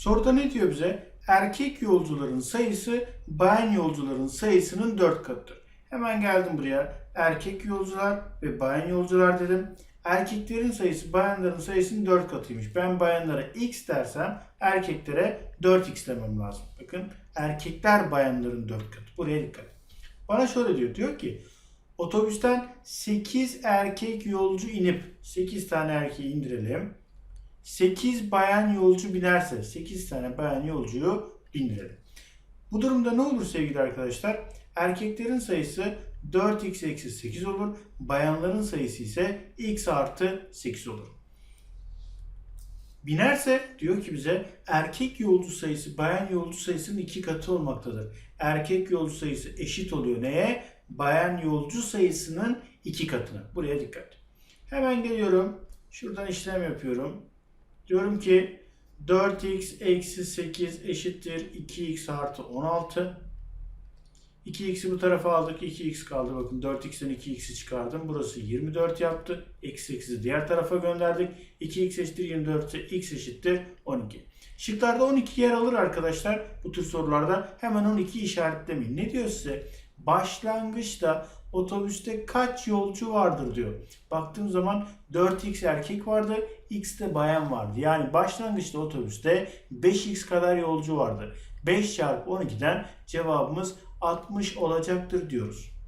Soruda ne diyor bize? Erkek yolcuların sayısı bayan yolcuların sayısının 4 katıdır. Hemen geldim buraya. Erkek yolcular ve bayan yolcular dedim. Erkeklerin sayısı bayanların sayısının 4 katıymış. Ben bayanlara x dersem erkeklere 4x demem lazım. Bakın erkekler bayanların 4 katı. Buraya dikkat. Bana şöyle diyor. Diyor ki otobüsten 8 erkek yolcu inip 8 tane erkeği indirelim. 8 bayan yolcu binerse 8 tane bayan yolcuyu bindirelim. Bu durumda ne olur sevgili arkadaşlar? Erkeklerin sayısı 4x eksi 8 olur. Bayanların sayısı ise x artı 8 olur. Binerse diyor ki bize erkek yolcu sayısı bayan yolcu sayısının iki katı olmaktadır. Erkek yolcu sayısı eşit oluyor neye? Bayan yolcu sayısının iki katına. Buraya dikkat. Hemen geliyorum. Şuradan işlem yapıyorum. Diyorum ki 4x eksi 8 eşittir 2x artı 16. 2x'i bu tarafa aldık. 2x kaldı. Bakın 4x'ten 2x'i çıkardım. Burası 24 yaptı. Eksi 8'i diğer tarafa gönderdik. 2x eşittir 24 ise x eşittir 12. Şıklarda 12 yer alır arkadaşlar. Bu tür sorularda hemen 12 işaretlemeyin. Ne diyor size? Başlangıçta otobüste kaç yolcu vardır diyor. Baktığım zaman 4x erkek vardı, x de bayan vardı. Yani başlangıçta otobüste 5x kadar yolcu vardı. 5 çarpı 12'den cevabımız 60 olacaktır diyoruz.